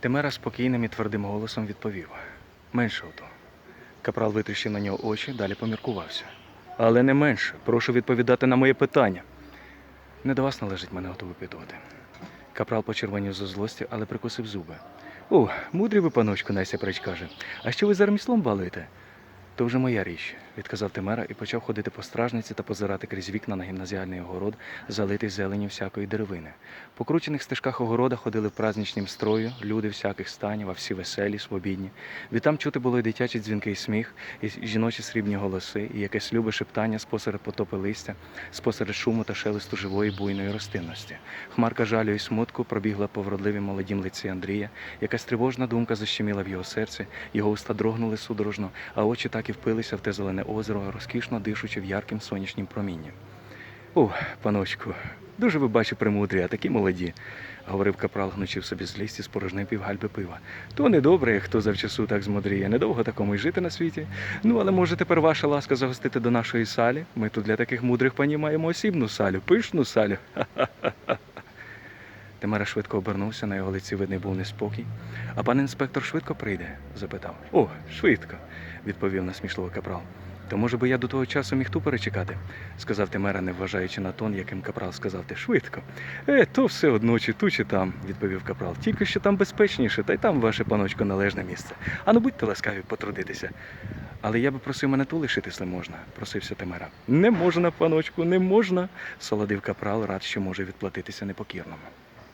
Темера спокійним і твердим голосом відповів: Менше ото. Капрал витріщив на нього очі, далі поміркувався. Але не менше, прошу відповідати на моє питання. Не до вас належить мене ото випитувати. Капрал почервонів зо злості, але прикусив зуби. О, мудрий ви, паночку, Неся преч каже. А що ви за реміслом балуєте? То вже моя річ, відказав Тимера і почав ходити по стражниці та позирати крізь вікна на гімназіальний огород, залитий зеленю всякої деревини. По кручених стежках огорода ходили в праздничнім строю, люди всяких станів, а всі веселі, свобідні. Відтам чути було й дитячий дзвінкий сміх, і жіночі срібні голоси, і якесь любе шептання спосеред потопи листя, спосеред шуму та шелесту живої буйної рослинності. Хмарка жалю і смутку пробігла по вродливій молодім лиці Андрія, якась тривожна думка защеміла в його серці, його уста дрогнули судорожно, а очі так і впилися в те зелене озеро, розкішно дишучи в ярким сонячнім промінням. О, паночку, дуже ви бачу премудрі, а такі молоді, говорив капрал, гнучи в собі злість і спорожнив півгальби пива. То недобре, хто завчасу так змудріє. Недовго такому й жити на світі. Ну, але може тепер ваша ласка загостити до нашої салі. Ми тут для таких мудрих панів маємо осібну салю, пишну салю. Темера швидко обернувся, на його лиці видний був неспокій. А пан інспектор швидко прийде? запитав. О, швидко, відповів насмішливо капрал. То може би я до того часу міг ту перечекати, сказав Темера, не вважаючи на тон, яким капрал сказав ти швидко. Е, то все одно, чи ту, чи там, відповів капрал. Тільки що там безпечніше, та й там ваше паночко належне місце. Ану будьте ласкаві потрудитися. Але я би просив мене ту лишити, якщо можна, просився Темера. Не можна, паночку, не можна, солодив капрал, рад, що може відплатитися непокірному.